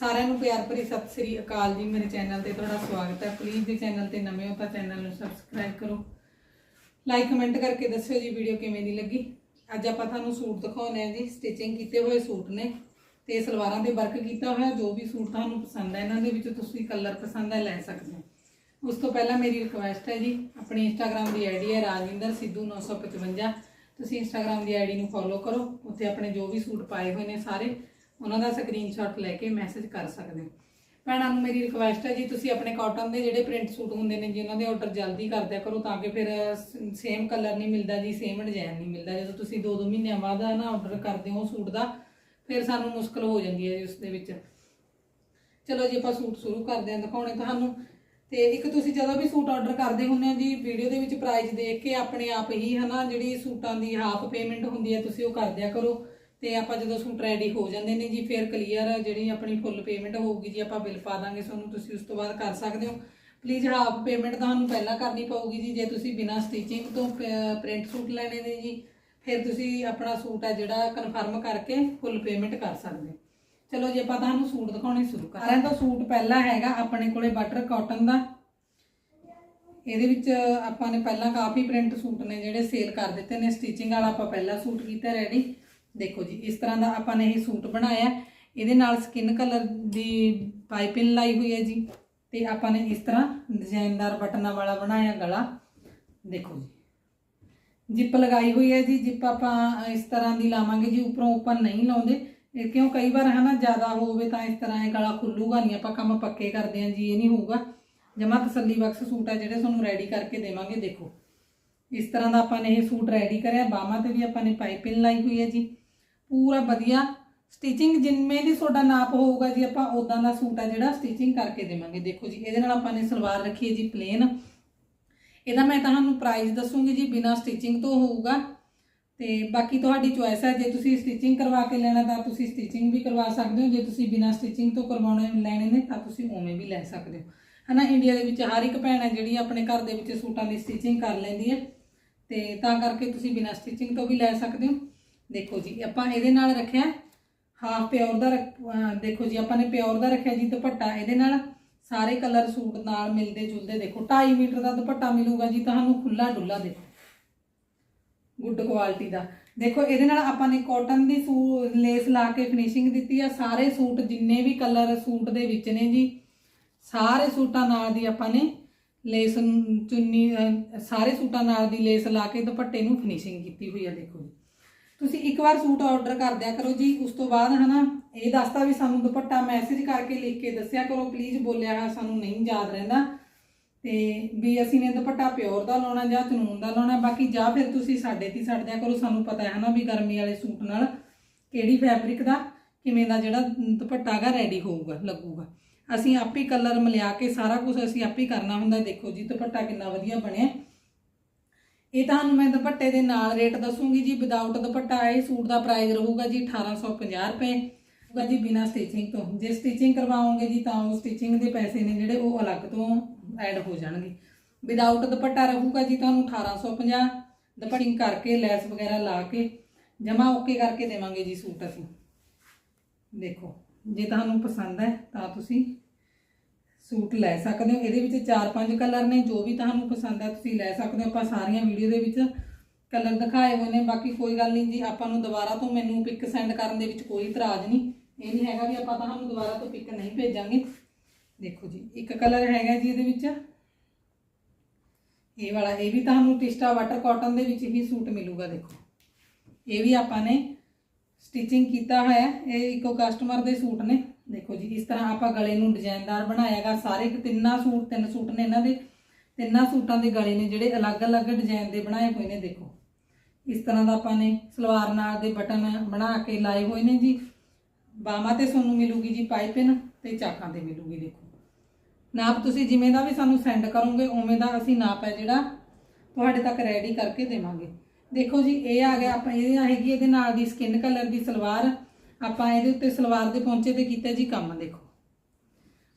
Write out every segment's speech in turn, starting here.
ਸਾਰਿਆਂ ਨੂੰ ਪਿਆਰ ਭਰੀ ਸਤਿ ਸ੍ਰੀ ਅਕਾਲ ਜੀ, ਮੇਰੇ ਚੈਨਲ ਤੇ ਤੁਹਾਡਾ ਸਵਾਗਤ ਹੈ। ਪਲੀਜ਼ ਜੇ ਚੈਨਲ ਤੇ ਨਵੇਂ ਹੋ ਤਾਂ ਚੈਨਲ ਨੂੰ ਸਬਸਕ੍ਰਾਈਬ ਕਰੋ। ਲਾਈਕ ਕਮੈਂਟ ਕਰਕੇ ਦੱਸਿਓ ਜੀ ਵੀਡੀਓ ਕਿਵੇਂ ਦੀ ਲੱਗੀ। ਅੱਜ ਆਪਾਂ ਤੁਹਾਨੂੰ ਸੂਟ ਦਿਖਾਉਣੇ ਆ ਜੀ ਸਟਿਚਿੰਗ ਕੀਤੇ ਹੋਏ ਸੂਟ ਨੇ ਤੇ ਸਲਵਾਰਾਂ ਤੇ ਵਰਕ ਕੀਤਾ ਹੋਇਆ, ਜੋ ਵੀ ਸੂਟ ਤੁਹਾਨੂੰ ਪਸੰਦ ਹੈ ਇਹਨਾਂ ਦੇ ਵਿੱਚ ਤੁਸੀਂ ਕਲਰ ਪਸੰਦ ਹੈ ਲੈ ਸਕਦੇ ਹੋ। ਉਸ ਤੋਂ ਪਹਿਲਾਂ ਮੇਰੀ ਰਿਕੁਐਸਟ ਹੈ ਜੀ, ਆਪਣੀ ਇੰਸਟਾਗ੍ਰam ਦੀ ਆਈਡੀ ਹੈ ਰਾਜਿੰਦਰ ਸਿੱਧੂ 955 ਤੁਸੀਂ ਇੰਸਟਾਗ੍ਰam ਦੀ ਆਈਡੀ ਨੂੰ ਫੋਲੋ ਕਰੋ, ਉੱਥੇ ਆਪਣੇ ਜੋ ਵੀ ਸੂਟ ਪਾਏ ਹੋਏ ਨੇ ਸਾਰੇ। ਉਹਨਾਂ ਦਾ ਸਕਰੀਨਸ਼ਾਟ ਲੈ ਕੇ ਮੈਸੇਜ ਕਰ ਸਕਦੇ ਹੋ। ਭੈਣਾਂ ਨੂੰ ਮੇਰੀ ਰਿਕੁਐਸਟ ਹੈ ਜੀ, ਤੁਸੀਂ ਆਪਣੇ ਕਾਟਨ ਦੇ ਜਿਹੜੇ ਪ੍ਰਿੰਟ ਸੂਟ ਹੁੰਦੇ ਨੇ ਜੀ, ਉਹਨਾਂ ਦੇ ਆਰਡਰ ਜਲਦੀ ਕਰ ਦਿਆ ਕਰੋ ਤਾਂ ਕਿ ਫਿਰ ਸੇਮ ਕਲਰ ਨਹੀਂ ਮਿਲਦਾ ਜੀ ਸੇਮ ਡਿਜ਼ਾਈਨ ਨਹੀਂ ਮਿਲਦਾ। ਜਦੋਂ ਤੁਸੀਂ 2-2 ਮਹੀਨਿਆਂ ਬਾਅਦ ਨਾ ਆਰਡਰ ਕਰਦੇ ਹੋ ਸੂਟ ਦਾ, ਫਿਰ ਸਾਨੂੰ ਮੁਸ਼ਕਲ ਹੋ ਜਾਂਦੀ ਹੈ ਜੀ ਉਸ ਦੇ ਵਿੱਚ। ਚਲੋ ਜੀ, ਆਪਾਂ ਸੂਟ ਸ਼ੁਰੂ ਕਰਦੇ ਹਾਂ, ਦਿਖਾਉਣੇ ਤੁਹਾਨੂੰ। ਤੇ ਇੱਕ ਤੁਸੀਂ ਜਦੋਂ ਵੀ ਸੂਟ ਆਰਡਰ ਕਰਦੇ ਹੁੰਦੇ ਹੋ ਜੀ ਵੀਡੀਓ ਦੇ ਵਿੱਚ ਪ੍ਰਾਈਸ ਦੇਖ ਕੇ ਆਪਣੇ ਆਪ ਹੀ ਹਨਾ, ਜਿਹੜੀ ਸੂਟਾਂ ਦੀ ਹਾਫ ਪੇਮੈਂਟ ਹੁੰਦੀ ਹੈ, ਤੁਸੀਂ ਉਹ ਕਰ ਦਿਆ ਕਰੋ। ਤੇ ਆਪਾਂ ਜਦੋਂ ਸੂਟ ਰੈਡੀ ਹੋ ਜਾਂਦੇ ਨੇ ਜੀ, ਫਿਰ ਕਲੀਅਰ ਜਿਹੜੀ ਆਪਣੀ ਫੁੱਲ ਪੇਮੈਂਟ ਹੋਊਗੀ ਜੀ, ਆਪਾਂ ਬਿੱਲ ਪਾ ਦਾਂਗੇ ਤੁਹਾਨੂੰ ਤੁਸੀਂ ਉਸ ਤੋਂ ਬਾਅਦ ਕਰ ਸਕਦੇ ਹੋ। ਪਲੀਜ਼ ਹਾਫ ਪੇਮੈਂਟ ਤੁਹਾਨੂੰ ਪਹਿਲਾਂ ਕਰਨੀ ਪਊਗੀ ਜੀ, ਜੇ ਤੁਸੀਂ ਬਿਨਾਂ ਸਟਿਚਿੰਗ ਤੋਂ ਪ੍ਰਿੰਟ ਸੂਟ ਲੈਣੇ ਨੇ ਜੀ, ਫਿਰ ਤੁਸੀਂ ਆਪਣਾ ਸੂਟ ਹੈ ਜਿਹੜਾ ਕਨਫਰਮ ਕਰਕੇ ਫੁੱਲ ਪੇਮੈਂਟ ਕਰ ਸਕਦੇ ਚਲੋ ਜੀ, ਆਪਾਂ ਤੁਹਾਨੂੰ ਸੂਟ ਦਿਖਾਉਣੇ ਸ਼ੁਰੂ ਕਰ ਹਾਂ। ਤਾਂ ਸੂਟ ਪਹਿਲਾ ਹੈਗਾ ਆਪਣੇ ਕੋਲੇ ਬਟਰ ਕਾਟਨ ਦਾ। ਇਹਦੇ ਵਿੱਚ ਆਪਾਂ ਨੇ ਪਹਿਲਾਂ ਕਾਫੀ ਪ੍ਰਿੰਟ ਸੂਟ ਨੇ ਜਿਹੜੇ ਸੇਲ ਕਰ ਦਿੱਤੇ ਨੇ ਸਟਿਚਿੰਗ ਵਾਲਾ ਆਪਾਂ ਪਹਿਲਾ ਸੂਟ ਕੀਤਾ ਰੈਡੀ ਦੇਖੋ ਜੀ, ਇਸ ਤਰ੍ਹਾਂ ਦਾ ਆਪਾਂ ਨੇ ਇਹ ਸੂਟ ਬਣਾਇਆ। ਇਹਦੇ ਨਾਲ ਸਕਿਨ ਕਲਰ ਦੀ ਪਾਈਪਿੰਗ ਲਾਈ ਹੋਈ ਹੈ ਜੀ। ਤੇ ਆਪਾਂ ਨੇ ਇਸ ਤਰ੍ਹਾਂ ਡਿਜ਼ਾਈਨਦਾਰ ਬਟਨਾਂ ਵਾਲਾ ਬਣਾਇਆ ਗਲਾ। ਦੇਖੋ ਜੀ ਜਿੱਪ ਲਗਾਈ ਹੋਈ ਹੈ ਜੀ। ਜਿੱਪ ਆਪਾਂ ਇਸ ਤਰ੍ਹਾਂ ਦੀ ਲਾਵਾਂਗੇ ਜੀ, ਉੱਪਰੋਂ ਉੱਪਰ ਨਹੀਂ ਲਾਉਂਦੇ। ਕਿਉਂ ਕਈ ਵਾਰ ਹਨਾ, ਜ਼ਿਆਦਾ ਹੋਵੇ ਤਾਂ ਇਸ ਤਰ੍ਹਾਂ ਇਹ ਗਲਾ ਖੁੱਲੂਗਾ ਨਹੀਂ। ਆਪਾਂ ਕੰਮ ਪੱਕੇ ਕਰਦੇ ਆਂ ਜੀ, ਇਹ ਨਹੀਂ ਹੋਊਗਾ। ਜਮਾ ਤਸੱਲੀ ਬਖਸ਼ ਸੂਟ ਆ ਜਿਹੜੇ ਤੁਹਾਨੂੰ ਰੈਡੀ ਕਰਕੇ ਦੇਵਾਂਗੇ। ਦੇਖੋ, ਇਸ ਤਰ੍ਹਾਂ ਦਾ ਆਪਾਂ ਨੇ ਇਹ ਸੂਟ ਰੈਡੀ ਕਰਿਆ। ਬਾਹਾਂ ਤੇ ਵੀ ਆਪਾਂ ਨੇ ਪਾਈਪਿੰਗ ਲਾਈ ਹੋਈ ਹੈ ਜੀ। ਪੂਰਾ ਵਧੀਆ ਸਟਿਚਿੰਗ ਜਿੰਨੇ ਦੀ ਤੁਹਾਡਾ ਨਾਪ ਹੋਊਗਾ ਜੀ, ਆਪਾਂ ਉਦਾਂ ਦਾ ਸੂਟ ਹੈ ਜਿਹੜਾ ਸਟਿਚਿੰਗ ਕਰਕੇ ਦੇਵਾਂਗੇ। ਦੇਖੋ ਜੀ, ਇਹਦੇ ਨਾਲ ਆਪਾਂ ਨੇ ਸਲਵਾਰ ਰੱਖੀ ਹੈ ਜੀ ਪਲੇਨ ਇਹਦਾ ਮੈਂ ਤੁਹਾਨੂੰ ਪ੍ਰਾਈਸ ਦੱਸੂਗੀ ਜੀ, ਬਿਨਾ ਸਟਿਚਿੰਗ ਤੋਂ ਹੋਊਗਾ। ਤੇ ਬਾਕੀ ਤੁਹਾਡੀ ਚੁਆਇਸ ਹੈ, ਜੇ ਤੁਸੀਂ ਸਟਿਚਿੰਗ ਕਰਵਾ ਕੇ ਲੈਣਾ ਤਾਂ ਤੁਸੀਂ ਸਟਿਚਿੰਗ ਵੀ ਕਰਵਾ ਸਕਦੇ ਹੋ, ਜੇ ਤੁਸੀਂ ਬਿਨਾ ਸਟਿਚਿੰਗ ਤੋਂ ਕਰਵਾਉਣੇ ਲੈਣੇ ਨੇ ਤਾਂ ਤੁਸੀਂ ਉਵੇਂ ਵੀ ਲੈ ਸਕਦੇ ਹੋ। ਹਨਾ, ਇੰਡੀਆ ਦੇ ਵਿੱਚ ਹਰ ਇੱਕ ਭੈਣ ਹੈ ਜਿਹੜੀ ਆਪਣੇ ਘਰ ਦੇ ਵਿੱਚ ਸੂਟਾਂ ਦੀ ਸਟਿਚਿੰਗ ਕਰ ਲੈਂਦੀ ਹੈ। ਤੇ ਤਾਂ ਕਰਕੇ ਤੁਸੀਂ ਬਿਨਾ ਸਟਿਚਿੰਗ ਤੋਂ ਵੀ ਲੈ ਸਕਦੇ ਹੋ। ਦੇਖੋ ਜੀ, ਆਪਾਂ ਇਹਦੇ ਨਾਲ ਰੱਖਿਆ ਹਾਫ ਪਿਓਰ ਦਾ ਰੱਖ- ਦੇਖੋ ਜੀ, ਆਪਾਂ ਨੇ ਪਿਓਰ ਦਾ ਰੱਖਿਆ ਜੀ ਦੁਪੱਟਾ। ਇਹਦੇ ਨਾਲ ਸਾਰੇ ਕਲਰ ਸੂਟ ਨਾਲ ਮਿਲਦੇ ਜੁਲਦੇ ਦੇਖੋ 2.5 ਮੀਟਰ ਦਾ ਦੁਪੱਟਾ ਮਿਲੂਗਾ ਜੀ ਤੁਹਾਨੂੰ ਖੁੱਲਾ ਡੁੱਲਾ ਦੇ ਗੁੱਡ ਕੁਆਲਿਟੀ ਦਾ। ਦੇਖੋ, ਇਹਦੇ ਨਾਲ ਆਪਾਂ ਨੇ ਕਾਟਨ ਦੀ ਸੂ ਲੇਸ ਲਾ ਕੇ ਫਿਨਿਸ਼ਿੰਗ ਦਿੱਤੀ ਆ। ਸਾਰੇ ਸੂਟ ਜਿੰਨੇ ਵੀ ਕਲਰ ਸੂਟ ਦੇ ਵਿੱਚ ਨੇ ਜੀ, ਸਾਰੇ ਸੂਟਾਂ ਨਾਲ ਦੀ ਆਪਾਂ ਨੇ ਲੇਸ ਚੁੰਨੀ ਸਾਰੇ ਸੂਟਾਂ ਨਾਲ ਦੀ ਲੇਸ ਲਾ ਕੇ ਦੁਪੱਟੇ ਨੂੰ ਫਿਨਿਸ਼ਿੰਗ ਕੀਤੀ ਹੋਈ ਆ, ਦੇਖੋ ਜੀ। ਤੁਸੀਂ ਇੱਕ ਵਾਰ ਸੂਟ ਆਰਡਰ ਕਰ ਦਿਆ ਕਰੋ ਜੀ, ਉਸ ਤੋਂ ਬਾਅਦ ਹਨਾ, ਇਹ ਦੱਸਦਾ ਵੀ ਸਾਨੂੰ ਦੁਪੱਟਾ ਮੈਸੇਜ ਕਰਕੇ ਲਿਖ ਕੇ ਦੱਸਿਆ ਕਰੋ ਪਲੀਜ਼ ਬੋਲਿਆ ਹੋਇਆ ਸਾਨੂੰ ਨਹੀਂ ਯਾਦ ਰਹਿੰਦਾ। ਤੇ ਵੀ ਅਸੀਂ ਨੇ ਦੁਪੱਟਾ ਪਿਓਰ ਦਾ ਲਾਉਣਾ ਜਾਂ ਚਨੂਨ ਦਾ ਲਾਉਣਾ, ਬਾਕੀ ਜਾਂ ਫਿਰ ਤੁਸੀਂ ਸਾਡੇ ਤੇ ਛੱਡ ਦਿਆ ਕਰੋ, ਸਾਨੂੰ ਪਤਾ ਹੈ ਹਨਾ ਵੀ ਗਰਮੀ ਵਾਲੇ ਸੂਟ ਨਾਲ ਕਿਹੜੀ ਫੈਬਰਿਕ ਦਾ, ਕਿਵੇਂ ਦਾ ਜਿਹੜਾ ਦੁਪੱਟਾ ਹੈਗਾ ਰੈਡੀ ਹੋਊਗਾ, ਲੱਗੂਗਾ। ਅਸੀਂ ਆਪੇ ਕਲਰ ਮਿਲਾ ਕੇ ਸਾਰਾ ਕੁਝ ਅਸੀਂ ਆਪੇ ਕਰਨਾ ਹੁੰਦਾ, ਦੇਖੋ ਜੀ, ਦੁਪੱਟਾ ਕਿੰਨਾ ਵਧੀਆ ਬਣਿਆ। ਇਹ ਤੁਹਾਨੂੰ ਮੈਂ ਦੁਪੱਟੇ ਦੇ ਨਾਲ ਰੇਟ ਦੱਸੂਗੀ ਜੀ ਵਿਦਆਊਟ ਦੁਪੱਟਾ ਇਹ ਸੂਟ ਦਾ ਪ੍ਰਾਈਸ ਰਹੂਗਾ ਜੀ 1850 ਰੁਪਏ। ਹੋਊਗਾ ਜੀ ਬਿਨਾ ਸਟਿਚਿੰਗ ਤੋਂ। ਜੇ ਸਟਿਚਿੰਗ ਕਰਵਾਓਗੇ ਜੀ ਤਾਂ ਉਹ ਸਟਿਚਿੰਗ ਦੇ ਪੈਸੇ ਨੇ ਜਿਹੜੇ ਉਹ ਅਲੱਗ ਤੋਂ ਐਡ ਹੋ ਜਾਣਗੇ। ਵਿਦਆਊਟ ਦੁਪੱਟਾ ਰਹੂਗਾ ਜੀ ਤੁਹਾਨੂੰ 1850 ਦੁਪੱਟਿੰਗ ਕਰਕੇ ਲੈਸ ਵਗੈਰਾ ਲਾ ਕੇ ਜਮਾ ਓਕੇ ਕਰਕੇ ਦੇਵਾਂਗੇ ਜੀ ਸੂਟ ਅਸੀਂ। ਦੇਖੋ, ਜੇ ਤੁਹਾਨੂੰ ਪਸੰਦ ਹੈ ਤਾਂ ਤੁਸੀਂ ਸੂਟ ਲੈ ਸਕਦੇ ਹੋ। ਇਹਦੇ ਵਿੱਚ 4-5 ਕਲਰ ਨੇ, ਜੋ ਵੀ ਤੁਹਾਨੂੰ ਪਸੰਦ ਹੈ ਤੁਸੀਂ ਲੈ ਸਕਦੇ ਹੋ। ਆਪਾਂ ਸਾਰੀਆਂ ਵੀਡੀਓ ਦੇ ਵਿੱਚ ਕਲਰ ਦਿਖਾਏ ਹੋਏ ਨੇ। ਬਾਕੀ ਕੋਈ ਗੱਲ ਨਹੀਂ ਜੀ, ਆਪਾਂ ਨੂੰ ਦੁਬਾਰਾ ਤੋਂ ਮੈਨੂੰ ਪਿਕ ਸੈਂਡ ਕਰਨ ਦੇ ਵਿੱਚ ਕੋਈ ਇਤਰਾਜ਼ ਨਹੀਂ। ਇਹ ਨਹੀਂ ਹੈਗਾ ਵੀ ਆਪਾਂ ਤੁਹਾਨੂੰ ਦੁਬਾਰਾ ਤੋਂ ਪਿਕ ਨਹੀਂ ਭੇਜਾਂਗੇ। ਦੇਖੋ ਜੀ, ਇੱਕ ਕਲਰ ਹੈਗਾ ਜੀ ਇਹਦੇ ਵਿੱਚ। ਇਹ ਵਾਲਾ, ਇਹ ਵੀ ਤੁਹਾਨੂੰ ਟਿਸਟਾ ਵਾਟਰ ਕਾਟਨ ਦੇ ਵਿੱਚ ਹੀ ਸੂਟ ਮਿਲੂਗਾ, ਦੇਖੋ। ਇਹ ਵੀ ਆਪਾਂ ਨੇ ਸਟਿਚਿੰਗ ਕੀਤਾ ਹੋਇਆ ਇਹ ਇੱਕੋ ਕਸਟਮਰ ਦੇ ਸੂਟ ਨੇ। ਦੇਖੋ ਜੀ, ਇਸ ਤਰ੍ਹਾਂ ਆਪਾਂ ਗਲੇ ਨੂੰ ਡਿਜ਼ਾਈਨਦਾਰ ਬਣਾਇਆਗਾ ਸਾਰੇ ਤਿੰਨਾਂ ਸੂਟ, ਤਿੰਨ ਸੂਟ ਨੇ ਇਹਨਾਂ ਦੇ। ਤਿੰਨਾਂ ਸੂਟਾਂ ਦੇ ਗਲੇ ਨੇ ਜਿਹੜੇ ਅਲੱਗ-ਅਲੱਗ ਡਿਜ਼ਾਈਨ ਦੇ ਬਣਾਏ ਹੋਏ ਨੇ, ਦੇਖੋ। ਇਸ ਤਰ੍ਹਾਂ ਦਾ ਆਪਾਂ ਨੇ ਸਲਵਾਰ ਨਾਲ ਦੇ ਬਟਨ ਬਣਾ ਕੇ ਲਾਏ ਹੋਏ ਨੇ ਜੀ। ਬਾਹਾਂ ਤੇ ਤੁਹਾਨੂੰ ਮਿਲੂਗੀ ਜੀ ਪਾਈਪਿੰਨ ਤੇ ਚਾਕਾਂ ਤੇ ਮਿਲੂਗੀ, ਦੇਖੋ। ਨਾਪ ਤੁਸੀਂ ਜਿਵੇਂ ਦਾ ਵੀ ਸਾਨੂੰ ਸੈਂਡ ਕਰੋਗੇ, ਉਵੇਂ ਦਾ ਅਸੀਂ ਨਾਪ ਹੈ ਜਿਹੜਾ ਤੁਹਾਡੇ ਤੱਕ ਰੈਡੀ ਕਰਕੇ ਦੇਵਾਂਗੇ। ਦੇਖੋ ਜੀ, ਇਹ ਆ ਗਿਆ, ਆਪਾਂ ਇਹ ਹੈਗੀ ਇਹਦੇ ਨਾਲ ਦੀ ਸਕਿਨ ਕਲਰ ਦੀ ਸਲਵਾਰ। ਆਪਾਂ ਇਹਦੇ ਉੱਤੇ ਸਲਵਾਰ ਦੇ ਪੌਂਚੇ ਤੇ ਕੀਤਾ ਜੀ ਕੰਮ, ਦੇਖੋ।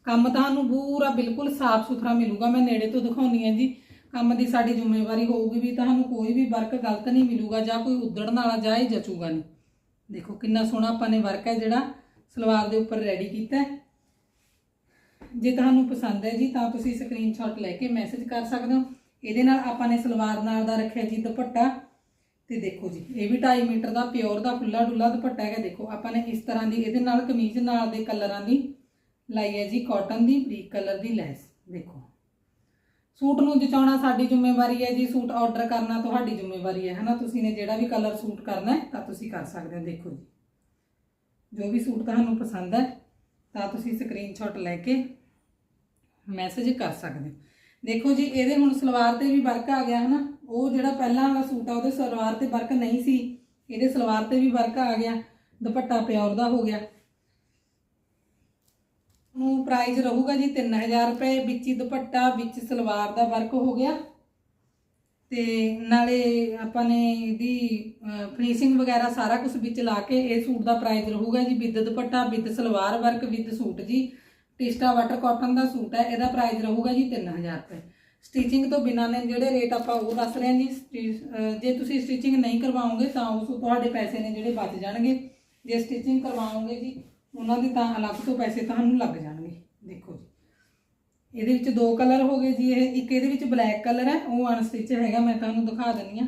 ਕੰਮ ਤੁਹਾਨੂੰ ਪੂਰਾ ਬਿਲਕੁਲ ਸਾਫ਼ ਸੁਥਰਾ ਮਿਲੂਗਾ, ਮੈਂ ਨੇੜੇ ਤੋਂ ਦਿਖਾਉਣੀ ਹੈ ਜੀ। ਕੰਮ ਦੀ ਸਾਡੀ ਜ਼ਿੰਮੇਵਾਰੀ ਹੋਊਗੀ ਵੀ ਤੁਹਾਨੂੰ ਕੋਈ ਵੀ ਵਰਕ ਗਲਤ ਨਹੀਂ ਮਿਲੂਗਾ, ਜਾਂ ਕੋਈ ਉਧੜਨ ਵਾਲਾ ਜਾਂ ਇਹ ਜਚੂਗਾ ਨਹੀਂ। ਦੇਖੋ, ਕਿੰਨਾ ਸੋਹਣਾ ਆਪਾਂ ਨੇ ਵਰਕ ਹੈ ਜਿਹੜਾ, ਸਲਵਾਰ ਦੇ ਉੱਪਰ ਰੈਡੀ ਕੀਤਾ ਜੇ ਤੁਹਾਨੂੰ ਪਸੰਦ ਹੈ ਜੀ, ਤਾਂ ਤੁਸੀਂ ਸਕਰੀਨਸ਼ਾਟ ਲੈ ਕੇ ਮੈਸੇਜ ਕਰ ਸਕਦੇ ਹੋ। ਇਹਦੇ ਨਾਲ ਆਪਾਂ ਨੇ ਸਲਵਾਰ ਨਾਲ ਦਾ ਰੱਖਿਆ ਜੀ ਦੁਪੱਟਾ। ਤੇ ਦੇਖੋ ਜੀ, ਇਹ ਵੀ 2.5 ਮੀਟਰ ਦਾ ਪਿਓਰ ਦਾ ਖੁੱਲਾ ਡੁੱਲਾ ਦੁਪੱਟਾ ਹੈਗਾ, ਦੇਖੋ, ਆਪਾਂ ਨੇ ਇਸ ਤਰ੍ਹਾਂ ਦੀ, ਇਹਦੇ ਨਾਲ ਕਮੀਜ਼ ਨਾਲ ਦੇ ਕਲਰਾਂ ਦੀ ਲਾਈ ਹੈ ਜੀ ਕਾਟਨ ਦੀ ਬਰੀਕ ਕਲਰ ਦੀ ਲੈਸ, ਦੇਖੋ। ਸੂਟ ਨੂੰ ਜਚਾਉਣਾ ਸਾਡੀ ਜ਼ਿੰਮੇਵਾਰੀ ਹੈ ਜੀ, ਸੂਟ ਆਰਡਰ ਕਰਨਾ ਤੁਹਾਡੀ ਜ਼ਿੰਮੇਵਾਰੀ ਹੈ, ਹਨਾ? ਤੁਸੀਂ ਨੇ ਜਿਹੜਾ ਵੀ ਕਲਰ ਸੂਟ ਕਰਨਾ ਹੈ, ਤਾਂ ਤੁਸੀਂ ਕਰ ਸਕਦੇ ਹੋ, ਦੇਖੋ ਜੀ। ਜੋ ਵੀ ਸੂਟ ਤੁਹਾਨੂੰ ਪਸੰਦ ਹੈ, ਤਾਂ ਤੁਸੀਂ ਸਕਰੀਨਸ਼ਾਟ ਲੈ ਕੇ ਮੈਸੇਜ ਕਰ ਸਕਦੇ ਹੋ। ਦੇਖੋ ਜੀ, ਇਹਦੇ ਹੁਣ ਸਲਵਾਰ ਤੇ ਵੀ ਵਰਕ ਆ ਗਿਆ, ਹਨਾ? ਉਹ ਜਿਹੜਾ ਪਹਿਲਾਂ ਵਾਲਾ ਸੂਟ ਆ, ਉਹਦੇ ਸਲਵਾਰ ਤੇ ਵਰਕ ਨਹੀਂ ਸੀ। ਇਹਦੇ ਸਲਵਾਰ ਤੇ ਵੀ ਵਰਕ ਆ ਗਿਆ, ਦੁਪੱਟਾ ਪਿਓਰ ਦਾ ਹੋ ਗਿਆ। ਨੂੰ ਪ੍ਰਾਈਸ ਰਹੂਗਾ ਜੀ 3000 ਰੁਪਏ, ਵਿੱਚ ਹੀ ਦੁਪੱਟਾ, ਵਿੱਚ ਸਲਵਾਰ ਦਾ ਵਰਕ ਹੋ ਗਿਆ। ਤੇ ਨਾਲੇ ਆਪਾਂ ਨੇ ਇਹਦੀ ਫਿਨਿਸ਼ਿੰਗ ਵਗੈਰਾ ਸਾਰਾ ਕੁਝ ਵਿੱਚ ਲਾ ਕੇ ਇਹ ਸੂਟ ਦਾ ਪ੍ਰਾਈਸ ਰਹੂਗਾ ਜੀ। With dupatta, with salwar work, with suit ਜੀ। ਟਿਸਟਾ ਵਾਟਰ ਕਾਟਨ ਦਾ ਸੂਟ ਹੈ, ਇਹਦਾ ਪ੍ਰਾਈਸ ਰਹੂਗਾ ਜੀ 3000 ਰੁਪਏ। ਸਟਿਚਿੰਗ ਤੋਂ ਬਿਨਾਂ ਨੇ ਜਿਹੜੇ ਰੇਟ ਆਪਾਂ ਉਹ ਦੱਸ ਰਹੇ ਹਾਂ ਜੀ ਸਟੀ- ਜੇ ਤੁਸੀਂ ਸਟਿਚਿੰਗ ਨਹੀਂ ਕਰਵਾਓਗੇ ਤਾਂ ਉਸ ਤੁਹਾਡੇ ਪੈਸੇ ਨੇ ਜਿਹੜੇ ਬਚ ਜਾਣਗੇ। ਜੇ ਸਟਿਚਿੰਗ ਕਰਵਾਓਗੇ ਜੀ, ਉਹਨਾਂ ਦੇ ਤਾਂ ਅਲੱਗ ਤੋਂ ਪੈਸੇ ਤੁਹਾਨੂੰ ਲੱਗ ਜਾਣਗੇ। ਦੇਖੋ ਜੀ। ਇਹਦੇ ਵਿੱਚ ਦੋ ਕਲਰ ਹੋ ਗਏ ਜੀ ਇਹ। ਇੱਕ ਇਹਦੇ ਵਿੱਚ ਬਲੈਕ ਕਲਰ ਹੈ, ਉਹ ਅਨਸਟਿਚ ਹੈਗਾ, ਮੈਂ ਤੁਹਾਨੂੰ ਦਿਖਾ ਦਿੰਨੀ ਆ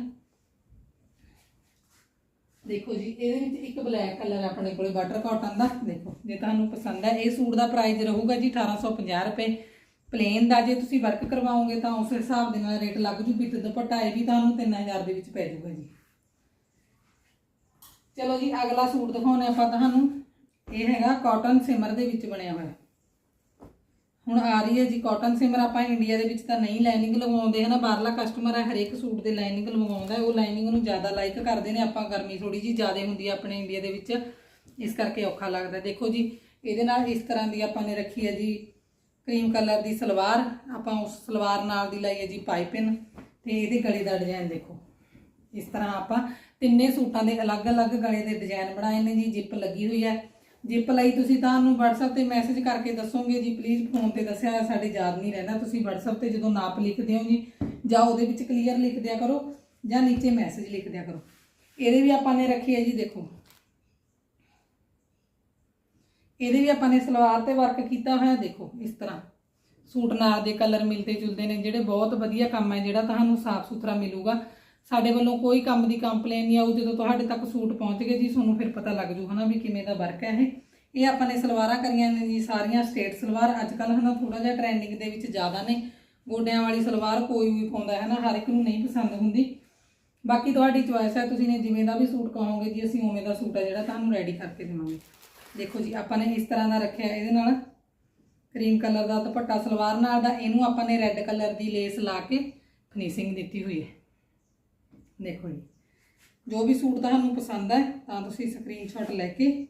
ਦੇਖੋ ਜੀ, ਇਹਦੇ ਵਿੱਚ ਇੱਕ ਬਲੈਕ ਕਲਰ ਆਪਣੇ ਕੋਲੇ ਵਾਟਰ ਕਾਟਨ ਦਾ। ਦੇਖੋ, ਜੇ ਤੁਹਾਨੂੰ ਪਸੰਦ ਹੈ, ਇਹ ਸੂਟ ਦਾ ਪ੍ਰਾਈਸ ਰਹੂਗਾ ਜੀ 1850 ਰੁਪਏ। ਪਲੇਨ ਦਾ ਜੇ ਤੁਸੀਂ ਵਰਕ ਕਰਵਾਓਗੇ ਤਾਂ ਉਸ ਹਿਸਾਬ ਦੇ ਨਾਲ ਰੇਟ ਲੱਗ ਜੂ ਵੀ ਤੇ ਦੁਪੱਟਾ ਇਹ ਵੀ ਤੁਹਾਨੂੰ 3000 ਦੇ ਵਿੱਚ ਪੈ ਜਾਊਗਾ ਜੀ। ਚਲੋ ਜੀ, ਅਗਲਾ ਸੂਟ ਦਿਖਾਉਣੇ ਆਪਾਂ ਤੁਹਾਨੂੰ। ਇਹ ਹੈਗਾ ਕਾਟਨ ਸਿਮਰ ਦੇ ਵਿੱਚ ਬਣਿਆ ਹੋਇਆ। ਹੁਣ ਆ ਰਹੀ ਹੈ ਜੀ ਕਾਟਨ ਸਿਮਰ ਆਪਾਂ ਇੰਡੀਆ ਦੇ ਵਿੱਚ ਤਾਂ ਨਹੀਂ ਲਾਈਨਿੰਗ ਲਗਵਾਉਂਦੇ ਹਨਾ, ਬਾਹਰਲਾ ਕਸਟਮਰ ਹੈ ਹਰੇਕ ਸੂਟ ਦੇ ਲਾਈਨਿੰਗ ਲਗਵਾਉਂਦਾ ਉਹ ਲਾਈਨਿੰਗ ਨੂੰ ਜ਼ਿਆਦਾ ਲਾਈਕ ਕਰਦੇ ਨੇ, ਆਪਾਂ ਗਰਮੀ ਥੋੜੀ ਜੀ ਜ਼ਿਆਦਾ ਹੁੰਦੀ ਹੈ ਆਪਣੇ ਇੰਡੀਆ ਦੇ ਵਿੱਚ। ਇਸ ਕਰਕੇ ਔਖਾ ਲੱਗਦਾ ਦੇਖੋ ਜੀ, ਇਹਦੇ ਨਾਲ ਇਸ ਤਰ੍ਹਾਂ ਦੀ ਆਪਾਂ ਨੇ ਰੱਖੀ ਹੈ ਜੀ ਕਰੀਮ ਕਲਰ ਦੀ ਸਲਵਾਰ, ਆਪਾਂ ਉਸ ਸਲਵਾਰ ਨਾਲ ਦੀ ਲਾਈ ਹੈ ਜੀ ਪਾਈਪਿੰਗ ਤੇ ਇਹਦੇ ਗਲੇ ਦਾ ਡਿਜ਼ਾਈਨ ਦੇਖੋ। ਇਸ ਤਰ੍ਹਾਂ ਆਪਾਂ ਤਿੰਨੇ ਸੂਟਾਂ ਦੇ ਅਲੱਗ-ਅਲੱਗ ਗਲੇ ਦੇ ਡਿਜ਼ਾਈਨ ਬਣਾਏ ਨੇ ਜੀ, ਜਿਪ ਲੱਗੀ ਹੋਈ ਹੈ। ਜਿਪ ਲਈ ਤੁਸੀਂ ਤੁਹਾਨੂੰ ਨੂੰ WhatsApp ਤੇ ਮੈਸੇਜ ਕਰਕੇ ਦੱਸੋਗੇ ਜੀ ਪਲੀਜ਼ ਫੋਨ ਤੇ ਦੱਸਿਆ ਹੋਇਆ ਸਾਡੇ ਯਾਦ ਨਹੀਂ ਰਹਿੰਦਾ। ਤੁਸੀਂ WhatsApp ਤੇ ਜਦੋਂ ਨਾਪ ਲਿਖਦੇ ਹੋ ਜੀ, ਜਾਂ ਉਹਦੇ ਵਿੱਚ ਕਲੀਅਰ ਲਿਖ ਦਿਆ ਕਰੋ, ਜਾਂ ਨੀਚੇ ਮੈਸੇਜ ਲਿਖ ਦਿਆ ਕਰੋ। ਇਹਦੇ ਵੀ ਆਪਾਂ ਨੇ ਰੱਖੀ ਹੈ ਜੀ, ਦੇਖੋ। ਇਹਦੇ ਵੀ ਆਪਾਂ ਨੇ ਸਲਵਾਰ ਤੇ ਵਰਕ ਕੀਤਾ ਹੋਇਆ, ਦੇਖੋ, ਇਸ ਤਰ੍ਹਾਂ। ਸੂਟ ਨਾਲ ਦੇ ਕਲਰ ਮਿਲਦੇ ਜੁਲਦੇ ਨੇ, ਜਿਹੜੇ ਬਹੁਤ ਵਧੀਆ ਕੰਮ ਹੈ, ਜਿਹੜਾ ਤੁਹਾਨੂੰ ਸਾਫ਼ ਸੁਥਰਾ ਮਿਲੂਗਾ। ਸਾਡੇ ਵੱਲੋਂ ਕੋਈ ਕੰਮ ਦੀ ਕੰਪਲੇਨ ਨਹੀਂ ਆਊ, ਜਦੋਂ ਤੁਹਾਡੇ ਤੱਕ ਸੂਟ ਪਹੁੰਚ ਗਏ ਜੀ, ਤੁਹਾਨੂੰ ਫਿਰ ਪਤਾ ਲੱਗ ਜੂ, ਹਨਾ, ਵੀ ਕਿਵੇਂ ਦਾ ਵਰਕ ਹੈ ਇਹ। ਇਹ ਆਪਾਂ ਨੇ ਸਲਵਾਰਾਂ ਕਰੀਆਂ ਨੇ ਜੀ, ਸਾਰੀਆਂ ਸਟੇਟ ਸਲਵਾਰ। ਅੱਜ ਕੱਲ ਹਨਾ ਥੋੜਾ ਜਿਹਾ ਟ੍ਰੈਂਡਿੰਗ ਦੇ ਵਿੱਚ ਜ਼ਿਆਦਾ ਨੇ। ਗੋਡਿਆਂ ਵਾਲੀ ਸਲਵਾਰ ਕੋਈ ਵੀ ਪਾਉਂਦਾ ਹੈ ਨਾ ਹਰ ਇੱਕ ਨੂੰ ਨਹੀਂ ਪਸੰਦ ਹੁੰਦੀ। ਬਾਕੀ ਤੁਹਾਡੀ ਚੁਆਇਸ ਹੈ, ਤੁਸੀਂ ਨੇ ਜਿਵੇਂ ਦਾ ਵੀ ਸੂਟ ਕਹੋਗੇ ਜੀ, ਅਸੀਂ ਉਵੇਂ ਦਾ ਸੂਟ ਹੈ ਜਿਹੜਾ ਤੁਹਾਨੂੰ ਰੈਡੀ ਕਰਕੇ ਦੇਵਾਂਗੇ। ਦੇਖੋ ਜੀ, ਆਪਾਂ ਨੇ ਇਸ ਤਰ੍ਹਾਂ ਦਾ ਰੱਖਿਆ ਇਹਦੇ ਨਾਲ। ਕਰੀਮ ਕਲਰ ਦਾ ਦੁਪੱਟਾ, ਸਲਵਾਰ ਨਾਲ ਦਾ, ਇਹਨੂੰ ਆਪਾਂ ਨੇ ਰੈੱਡ ਕਲਰ ਦੀ ਲੇਸ ਲਾ ਕੇ ਫਿਨਿਸ਼ਿੰਗ ਦਿੱਤੀ ਹੋਈ ਹੈ। ਦੇਖੋ ਜੀ, ਜੋ ਵੀ ਸੂਟ ਤੁਹਾਨੂੰ ਪਸੰਦ ਹੈ, ਤਾਂ ਤੁਸੀਂ ਸਕਰੀਨਸ਼ਾਟ ਲੈ ਕੇ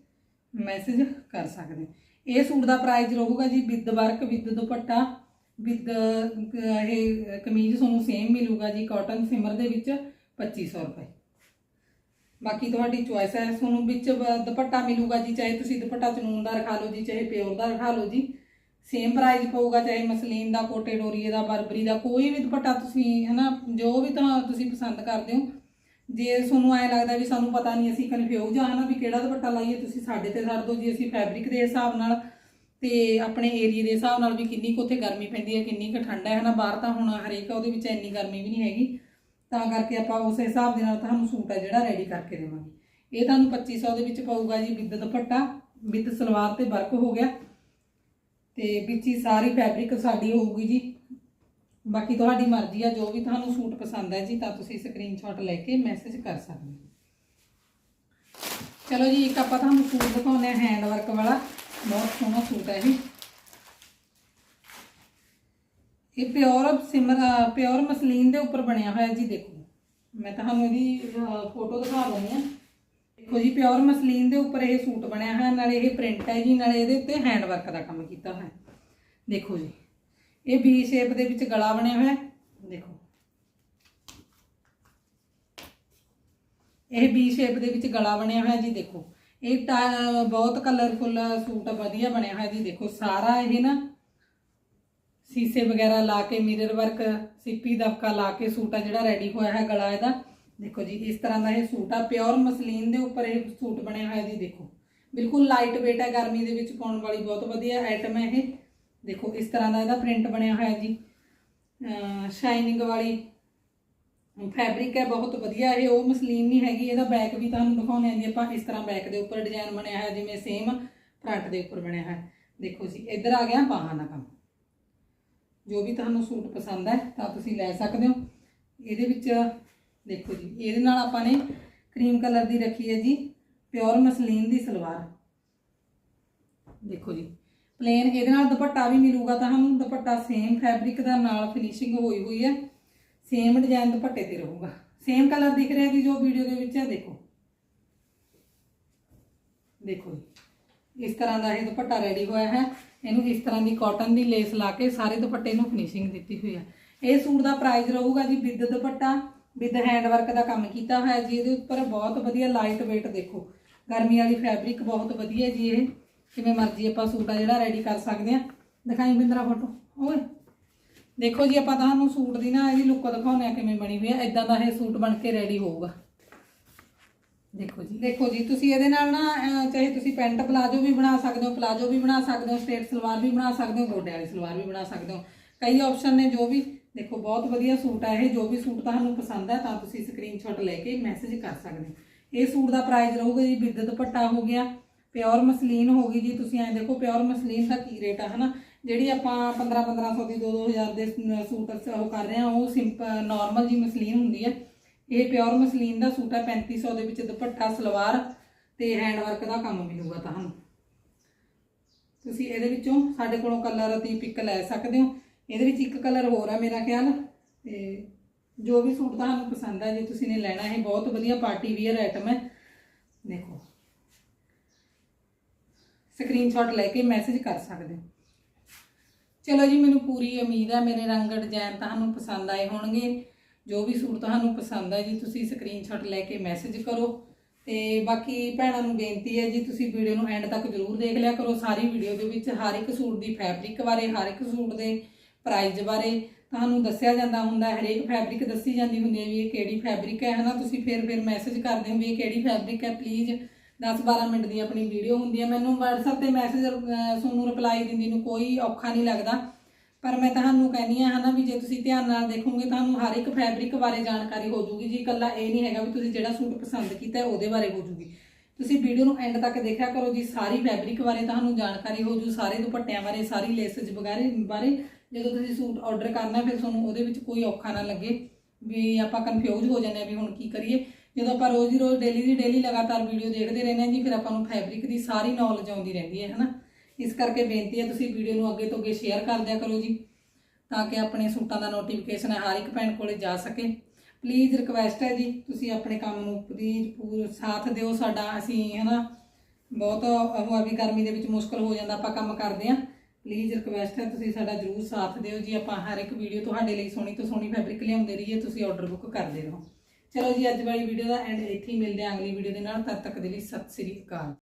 ਮੈਸੇਜ ਕਰ ਸਕਦੇ ਹੋ। ਇਹ ਸੂਟ ਦਾ ਪ੍ਰਾਈਸ ਰਹੂਗਾ ਜੀ, with work with dupatta, with ਇਹ ਕਮੀਜ਼ ਤੁਹਾਨੂੰ ਸੇਮ ਮਿਲੂਗਾ ਜੀ ਕਾਟਨ ਸਿਮਰ ਦੇ ਵਿੱਚ 2500 ਰੁਪਏ। ਬਾਕੀ ਤੁਹਾਡੀ ਚੁਆਇਸ ਹੈ। ਤੁਹਾਨੂੰ ਵਿੱਚ ਬ- ਦੁਪੱਟਾ ਮਿਲੂਗਾ ਜੀ, ਚਾਹੇ ਤੁਸੀਂ ਦੁਪੱਟਾ ਚਨੂਨ ਦਾ ਰਖਾ ਲਓ ਜੀ, ਚਾਹੇ ਪਿਓਰ ਦਾ ਰਖਾ ਲਓ ਜੀ। ਸੇਮ ਪ੍ਰਾਈਸ ਪਊਗਾ, ਚਾਹੇ ਮਸਲੀਨ ਦਾ, ਕੋਟੇ ਡੋਰੀਏ ਦਾ, ਬਰਬਰੀ ਦਾ, ਕੋਈ ਵੀ ਦੁਪੱਟਾ ਤੁਸੀਂ, ਹਨਾ, ਜੋ ਵੀ ਤਾਂ ਤੁਸੀਂ ਪਸੰਦ ਕਰਦੇ ਹੋ। ਜੇ ਤੁਹਾਨੂੰ ਐ ਲੱਗਦਾ ਵੀ ਸਾਨੂੰ ਪਤਾ ਨਹੀਂ, ਅਸੀਂ ਕਨਫਿਊਜ਼ ਆ ਹਨਾ ਵੀ ਕਿਹੜਾ ਦੁਪੱਟਾ ਲਾਈਏ, ਤੁਸੀਂ ਸਾਡੇ ਤੇ ਛੱਡ ਦਿਓ ਜੀ, ਅਸੀਂ ਫੈਬਰਿਕ ਦੇ ਹਿਸਾਬ ਨਾਲ ਤੇ ਆਪਣੇ ਏਰੀਆ ਦੇ ਹਿਸਾਬ ਨਾਲ ਵੀ ਕਿੰਨੀ ਕੁ ਉੱਥੇ ਗਰਮੀ ਪੈਂਦੀ ਹੈ, ਕਿੰਨੀ ਕੁ ਠੰਡ ਹੈ, ਹਨਾ, ਬਾਹਰ ਤਾਂ ਹੁਣ ਹਰੇਕ ਉਹਦੇ ਵਿੱਚ ਇੰਨੀ ਗਰਮੀ ਵੀ ਨਹੀਂ ਹੈਗੀ। ਤਾਂ ਕਰਕੇ ਆਪਾਂ ਉਸ ਹਿਸਾਬ ਦੇ ਨਾਲ ਤੁਹਾਨੂੰ ਸੂਟ ਹੈ ਜਿਹੜਾ ਰੈਡੀ ਕਰਕੇ ਦੇਵਾਂਗੇ। ਇਹ ਤੁਹਾਨੂੰ 2500 ਦੇ ਵਿੱਚ ਪਊਗਾ ਜੀ ਵਿਦ ਦੁਪੱਟਾ, ਵਿਦ ਸਲਵਾਰ ਤੇ ਵਰਕ ਹੋ ਗਿਆ। ਤੇ ਵਿੱਚ ਹੀ ਸਾਰੀ ਫੈਬਰਿਕ ਸਾਡੀ ਹੋਊਗੀ ਜੀ। ਬਾਕੀ ਤੁਹਾਡੀ ਮਰਜ਼ੀ ਆ, ਜੋ ਵੀ ਤੁਹਾਨੂੰ ਸੂਟ ਪਸੰਦ ਹੈ ਜੀ, ਤਾਂ ਤੁਸੀਂ ਸਕਰੀਨਸ਼ਾਟ ਲੈ ਕੇ ਮੈਸੇਜ ਕਰ ਸਕਦੇ ਹੋ। ਚਲੋ ਜੀ, ਇੱਕ ਆਪਾਂ ਤੁਹਾਨੂੰ ਸੂਟ ਦਿਖਾਉਂਦੇ ਆ ਹੈਂਡ ਵਰਕ ਵਾਲਾ। ਬਹੁਤ ਸੋਹਣਾ ਸੂਟ ਹੈ ਇਹ। ਇਹ ਪਿਓਰ ਸਿਮਰ ਪਿਓਰ ਮਸਲੀਨ ਦੇ ਉੱਪਰ ਬਣਿਆ ਹੋਇਆ ਜੀ, ਦੇਖੋ। ਮੈਂ ਤੁਹਾਨੂੰ ਇਹਦੀ ਫੋਟੋ ਦਿਖਾ ਦਿੰਦੀ ਆ ਦੇਖੋ ਜੀ, ਪਿਓਰ ਮਸਲੀਨ ਦੇ ਉੱਪਰ ਇਹ ਸੂਟ ਬਣਿਆ ਹੋਇਆ, ਨਾਲੇ ਇਹ ਪ੍ਰਿੰਟ ਹੈ ਜੀ, ਨਾਲੇ ਇਹਦੇ ਉੱਤੇ ਹੈਂਡ ਵਰਕ ਦਾ ਕੰਮ ਕੀਤਾ ਹੋਇਆ। ਦੇਖੋ ਜੀ, ਇਹ ਵੀ ਸ਼ੇਪ ਦੇ ਵਿੱਚ ਗਲਾ ਬਣਿਆ ਹੋਇਆ, ਦੇਖੋ। ਇਹ ਵੀ ਸ਼ੇਪ ਦੇ ਵਿੱਚ ਗਲਾ ਬਣਿਆ ਹੋਇਆ ਜੀ, ਦੇਖੋ। ਇਹ ਟਾ- ਬਹੁਤ ਕਲਰਫੁੱਲ ਸੂਟ ਵਧੀਆ ਬਣਿਆ ਹੋਇਆ ਜੀ, ਦੇਖੋ। ਸਾਰਾ ਇਹ ਨਾ ਸੀਸੇ ਵਗੈਰਾ ਲਾ ਕੇ ਮਿਰਰ ਵਰਕ ਸਿੱਪੀ ਦਫ਼ਕਾ ਲਾ ਕੇ ਸੂਟ ਆ ਜਿਹੜਾ ਰੈਡੀ ਹੋਇਆ ਹੈ ਗਲਾ ਇਹਦਾ। ਦੇਖੋ ਜੀ, ਇਸ ਤਰ੍ਹਾਂ ਦਾ ਇਹ ਸੂਟ ਆ। ਪਿਓਰ ਮਸਲੀਨ ਦੇ ਉੱਪਰ ਇਹ ਸੂਟ ਬਣਿਆ ਹੋਇਆ ਜੀ, ਦੇਖੋ। ਬਿਲਕੁਲ ਲਾਈਟ ਵੇਟ ਹੈ ਗਰਮੀ ਦੇ ਵਿੱਚ ਪਾਉਣ ਵਾਲੀ ਬਹੁਤ ਵਧੀਆ ਆਈਟਮ ਹੈ ਇਹ। ਦੇਖੋ, ਇਸ ਤਰ੍ਹਾਂ ਦਾ ਇਹਦਾ ਪ੍ਰਿੰਟ ਬਣਿਆ ਹੋਇਆ ਜੀ। ਸ਼ਾਈਨਿੰਗ ਵਾਲੀ ਫੈਬਰਿਕ ਹੈ ਬਹੁਤ ਵਧੀਆ। ਇਹ ਉਹ ਮਸਲੀਨ ਨਹੀਂ ਹੈਗੀ, ਇਹਦਾ ਬੈਕ ਵੀ ਤੁਹਾਨੂੰ ਦਿਖਾਉਂਦੇ ਹਾਂ ਜੀ ਆਪਾਂ। ਇਸ ਤਰ੍ਹਾਂ ਬੈਕ ਦੇ ਉੱਪਰ ਡਿਜ਼ਾਈਨ ਬਣਿਆ ਹੋਇਆ, ਜਿਵੇਂ ਸੇਮ ਫਰੰਟ ਦੇ ਉੱਪਰ ਬਣਿਆ ਹੋਇਆ। ਦੇਖੋ ਜੀ, ਇੱਧਰ ਆ ਗਿਆ, ਬਾਹਾਂ ਦਾ ਕੰਮ। ਜੋ ਵੀ ਤੁਹਾਨੂੰ ਸੂਟ ਪਸੰਦ ਹੈ, ਤਾਂ ਤੁਸੀਂ ਲੈ ਸਕਦੇ ਹੋ। ਇਹਦੇ ਵਿੱਚ ਦੇਖੋ ਜੀ, ਇਹਦੇ ਨਾਲ ਆਪਾਂ ਨੇ ਕਰੀਮ ਕਲਰ ਦੀ ਰੱਖੀ ਹੈ ਜੀ ਪਿਓਰ ਮਸਲੀਨ ਦੀ ਸਲਵਾਰ। ਦੇਖੋ ਜੀ ਪਲੇਨ ਇਹਦੇ ਨਾਲ ਦੁਪੱਟਾ ਵੀ ਮਿਲੂਗਾ ਤੁਹਾਨੂੰ, ਦੁਪੱਟਾ ਸੇਮ ਫੈਬਰਿਕ ਦਾ ਨਾਲ ਫਿਨਿਸ਼ਿੰਗ ਹੋਈ ਹੋਈ ਹੈ ਸੇਮ ਡਿਜ਼ਾਈਨ ਦੁਪੱਟੇ ਤੇ ਰਹੂਗਾ। ਸੇਮ ਕਲਰ ਦਿਖ ਰਿਹਾ ਜੀ ਜੋ ਵੀਡੀਓ ਦੇ ਵਿੱਚ ਹੈ, ਦੇਖੋ। ਦੇਖੋ ਜੀ, ਇਸ ਤਰ੍ਹਾਂ ਦਾ ਇਹ ਦੁਪੱਟਾ ਰੈਡੀ ਹੋਇਆ ਹੈ। ਇਹਨੂੰ ਇਸ ਤਰ੍ਹਾਂ ਦੀ ਕਾਟਨ ਦੀ ਲੇਸ ਲਾ ਕੇ ਸਾਰੇ ਦੁਪੱਟੇ ਨੂੰ ਫਿਨਿਸ਼ਿੰਗ ਦਿੱਤੀ ਹੋਈ ਹੈ ਇਹ ਸੂਟ ਦਾ ਪ੍ਰਾਈਸ ਰਹੂਗਾ ਜੀ ਵਿਦ ਦੁਪੱਟਾ, ਵਿਦ ਹੈਂਡਵਰਕ ਦਾ ਕੰਮ ਕੀਤਾ ਹੋਇਆ ਜੀ, ਇਹਦੇ ਉੱਪਰ ਬਹੁਤ ਵਧੀਆ ਲਾਈਟ weight ਦੇਖੋ। ਗਰਮੀ ਵਾਲੀ ਫੈਬਰਿਕ ਬਹੁਤ ਵਧੀਆ ਜੀ ਇਹ। ਜਿਵੇਂ ਮਰਜ਼ੀ ਆਪਾਂ ਸੂਟ ਆ ਜਿਹੜਾ ਰੈਡੀ ਕਰ ਸਕਦੇ ਆ। ਦਿਖਾਈ ਬਿੰਦਰਾ ਫੋਟੋ ਓਏ। ਦੇਖੋ ਜੀ ਆਪਾਂ ਤੁਹਾਨੂੰ ਸੂਟ ਦੀ ਨਾ ਇਹਦੀ ਲੁੱਕ ਦਿਖਾਉਂਦੇ ਆ ਕਿਵੇਂ ਬਣੀ ਹੋਈ ਹੈ ਇਦਾਂ ਦਾ ਇਹ ਸੂਟ ਬਣ ਕੇ ਰੈਡੀ ਹੋਊਗਾ। ਦੇਖੋ ਜੀ। ਦੇਖੋ ਜੀ ਤੁਸੀਂ ਇਹਦੇ ਨਾਲ ਨਾ ਅਹ, ਚਾਹੇ ਤੁਸੀਂ ਪੈਂਟ ਪਲਾਜੋ ਵੀ ਬਣਾ ਸਕਦੇ ਹੋ ਪਲਾਜੋ ਵੀ ਬਣਾ ਸਕਦੇ ਹੋ ਸਟ੍ਰੇਟ ਸਲਵਾਰ ਵੀ ਬਣਾ ਸਕਦੇ ਹੋ ਗੋਡੇ ਵਾਲੀ ਸਲਵਾਰ ਵੀ ਬਣਾ ਸਕਦੇ ਹੋ। ਕਈ ਆਪਸ਼ਨ ਨੇ ਜੋ ਵੀ ਦੇਖੋ ਬਹੁਤ ਵਧੀਆ ਸੂਟ ਆ ਇਹ ਜੋ ਵੀ ਸੂਟ ਤੁਹਾਨੂੰ ਪਸੰਦ ਹੈ ਤਾਂ ਤੁਸੀਂ ਸਕਰੀਨਸ਼ਾਟ ਲੈ ਕੇ ਮੈਸੇਜ ਕਰ ਸਕਦੇ ਹੋ। ਇਹ ਸੂਟ ਦਾ ਪ੍ਰਾਈਸ ਰਹੂਗਾ ਜੀ ਬਿੱਦ ਦੁਪੱਟਾ ਹੋ ਗਿਆ ਪਿਓਰ ਮਸਲੀਨ ਹੋ ਗਈ ਜੀ ਤੁਸੀਂ ਐਂ ਦੇਖੋ ਪਿਓਰ ਮਸਲੀਨ ਦਾ ਕੀ ਰੇਟ ਆ ਹਨਾ? ਜਿਹੜੀ ਆਪਾਂ 15 1500 ਦੀ 2 2000 ਦੇ ਸ- ਸੂਟ ਉਹ ਕਰ ਰਹੇ ਆ ਉਹ ਸਿੰਪਲ ਨਾਰਮਲ ਜੀ ਮਸਲੀਨ ਹੁੰਦੀ ਹੈ ਇਹ ਪਿਓਰ ਮਸਲੀਨ ਦਾ ਸੂਟ ਹੈ 3500 ਦੇ ਵਿੱਚ ਦੁਪੱਟਾ, ਸਲਵਾਰ ਤੇ ਹੈਂਡ ਵਰਕ ਦਾ ਕੰਮ ਮਿਲੂਗਾ ਤੁਹਾਨੂੰ। ਤੁਸੀਂ ਇਹਦੇ ਵਿੱਚੋਂ ਸਾਡੇ ਕੋਲੋਂ ਕਲਰ ਦੀ ਪਿਕ ਲੈ ਸਕਦੇ ਹੋ। ਇਹਦੇ ਵਿੱਚ ਇੱਕ ਕਲਰ ਹੋਰ ਹੈ ਮੇਰਾ ਖਿਆਲ। ਤੇ ਜੋ ਵੀ ਸੂਟ ਤੁਹਾਨੂੰ ਪਸੰਦ ਹੈ ਜੇ ਤੁਸੀਂ ਨੇ ਲੈਣਾ ਹੈ ਬਹੁਤ ਵਧੀਆ ਪਾਰਟੀ ਵੀਅਰ ਆਈਟਮ ਹੈ। ਦੇਖੋ। ਸਕਰੀਨਸ਼ਾਟ ਲੈ ਕੇ ਮੈਸੇਜ ਕਰ ਸਕਦੇ ਹੋ। ਚਲੋ ਜੀ, ਮੈਨੂੰ ਪੂਰੀ ਉਮੀਦ ਹੈ ਮੇਰੇ ਰੰਗ ਡਿਜ਼ਾਈਨ ਤੁਹਾਨੂੰ ਪਸੰਦ ਆਏ ਹੋਣਗੇ। ਜੋ ਵੀ ਸੂਟ ਤੁਹਾਨੂੰ ਪਸੰਦ ਹੈ ਜੀ, ਤੁਸੀਂ ਸਕਰੀਨਸ਼ਾਟ ਲੈ ਕੇ ਮੈਸੇਜ ਕਰੋ। ਤੇ ਬਾਕੀ ਭੈਣਾਂ ਨੂੰ ਬੇਨਤੀ ਹੈ ਜੀ, ਤੁਸੀਂ ਵੀਡੀਓ ਨੂੰ ਐਂਡ ਤੱਕ ਜ਼ਰੂਰ ਦੇਖ ਲਿਆ ਕਰੋ। ਸਾਰੀ ਵੀਡੀਓ ਦੇ ਵਿੱਚ ਹਰ ਇੱਕ ਸੂਟ ਦੀ ਫੈਬਰਿਕ ਬਾਰੇ, ਹਰ ਇੱਕ ਸੂਟ ਦੇ ਪ੍ਰਾਈਜ਼ ਬਾਰੇ ਤੁਹਾਨੂੰ ਦੱਸਿਆ ਜਾਂਦਾ ਹੁੰਦਾ। ਹਰੇਕ ਫੈਬਰਿਕ ਦੱਸੀ ਜਾਂਦੀ ਹੁੰਦੀ ਹੈ ਵੀ ਇਹ ਕਿਹੜੀ ਫੈਬਰਿਕ ਹੈ, ਹਨਾ? ਤੁਸੀਂ ਫਿਰ ਫਿਰ ਮੈਸੇਜ ਕਰਦੇ ਹੋ ਵੀ ਇਹ ਕਿਹੜੀ ਫੈਬਰਿਕ ਹੈ। ਪਲੀਜ਼ 10-12 ਮਿੰਟ ਦੀ ਆਪਣੀ ਵੀਡੀਓ ਹੁੰਦੀ ਹੈ। ਮੈਨੂੰ WhatsApp ਤੇ ਮੈਸੇਜ ਤੁਹਾਨੂੰ ਰਿਪਲਾਈ ਦਿੰਦੀ ਨੂੰ ਕੋਈ ਔਖਾ ਨਹੀਂ ਲੱਗਦਾ। ਪਰ ਮੈਂ ਤੁਹਾਨੂੰ ਕਹਿੰਦੀ ਆ ਹਨਾ ਵੀ ਜੇ ਤੁਸੀਂ ਧਿਆਨ ਨਾਲ ਦੇਖੋਗੇ, ਤੁਹਾਨੂੰ ਹਰ ਇੱਕ ਫੈਬਰਿਕ ਬਾਰੇ ਜਾਣਕਾਰੀ ਹੋ ਜੂਗੀ। ਜੀ ਇਕੱਲਾ ਇਹ ਨਹੀਂ ਹੈਗਾ ਵੀ ਤੁਸੀਂ ਜਿਹੜਾ ਸੂਟ ਪਸੰਦ ਕੀਤਾ ਉਹਦੇ ਬਾਰੇ ਹੋ ਜੂਗੀ। ਤੁਸੀਂ ਵੀਡੀਓ ਨੂੰ ਐਂਡ ਤੱਕ ਦੇਖਿਆ ਕਰੋ, ਜੀ ਸਾਰੀ ਫੈਬਰਿਕ ਬਾਰੇ ਤੁਹਾਨੂੰ ਜਾਣਕਾਰੀ ਹੋ ਜੂ, ਸਾਰੇ ਦੁਪੱਟਿਆਂ ਬਾਰੇ, ਸਾਰੀ ਲੇਸਸ ਵਗੈਰੇ ਬਾਰੇ। ਜਦੋਂ ਤੁਸੀਂ ਸੂਟ ਆਰਡਰ ਕਰਨਾ, ਫਿਰ ਤੁਹਾਨੂੰ ਉਹਦੇ ਵਿੱਚ ਕੋਈ ਔਖਾ ਨਾ ਲੱਗੇ ਵੀ ਆਪਾਂ ਕਨਫਿਊਜ਼ ਹੋ ਜਾਂਦੇ ਆ ਵੀ ਹੁਣ ਕੀ ਕਰੀਏ। ਜਦੋਂ ਆਪਾਂ ਰੋਜ਼ ਦੀ ਰੋਜ਼ ਡੇਲੀ ਦੀ ਡੇਲੀ ਲਗਾਤਾਰ ਵੀਡੀਓ ਦੇਖਦੇ ਰਹਿੰਦੇ ਹਾਂ ਜੀ, ਫਿਰ ਆਪਾਂ ਨੂੰ ਫੈਬਰਿਕ ਦੀ ਸਾਰੀ ਨੌਲੇਜ ਆਉਂਦੀ ਰਹਿੰਦੀ ਹੈ, ਹਨਾ। ਇਸ ਕਰਕੇ ਬੇਨਤੀ ਹੈ, ਤੁਸੀਂ ਵੀਡੀਓ ਨੂੰ ਅੱਗੇ ਤੋਂ ਅੱਗੇ ਸ਼ੇਅਰ ਕਰ ਦਿਆ ਕਰੋ ਜੀ, ਤਾਂ ਕਿ ਆਪਣੇ ਸੂਟਾਂ ਦਾ ਨੋਟੀਫਿਕੇਸ਼ਨ ਹਰ ਇੱਕ ਭੈਣ ਕੋਲੇ ਜਾ ਸਕੇ। ਪਲੀਜ਼ ਰਿਕਵੈਸਟ ਹੈ ਜੀ, ਤੁਸੀਂ ਆਪਣੇ ਕੰਮ ਨੂੰ ਪਲੀਜ਼ ਪੂਰ ਸਾਥ ਦਿਓ ਸਾਡਾ। ਅਸੀਂ ਹਨਾ, ਬਹੁਤ ਉਹ ਵੀ ਗਰਮੀ ਦੇ ਵਿੱਚ ਮੁਸ਼ਕਲ ਹੋ ਜਾਂਦਾ, ਆਪਾਂ ਕੰਮ ਕਰਦੇ ਆ ਪਲੀਜ਼ ਰਿਕਵੈਸਟ ਹੈ, ਤੁਸੀਂ ਸਾਡਾ ਜਰੂਰ ਸਾਥ ਦਿਓ ਜੀ। ਆਪਾਂ ਹਰ ਇੱਕ ਵੀਡੀਓ ਤੁਹਾਡੇ ਲਈ ਸੋਹਣੀ ਤੋਂ ਸੋਹਣੀ ਫੈਬਰਿਕ ਲਿਆਉਂਦੇ ਰਹੀਏ, ਤੁਸੀਂ ਆਰਡਰ ਬੁੱਕ ਕਰਦੇ ਰਹੋ। ਚਲੋ ਜੀ, ਅੱਜ ਵਾਲੀ ਵੀਡੀਓ ਦਾ ਐਂਡ ਇੱਥੇ ਹੀ ਮਿਲਦੇ ਹਾਂ ਅਗਲੀ ਵੀਡੀਓ ਦੇ ਨਾਲ। ਤਦ ਤੱਕ ਦੇ ਲਈ ਸਤਿ ਸ੍ਰੀ ਅਕਾਲ।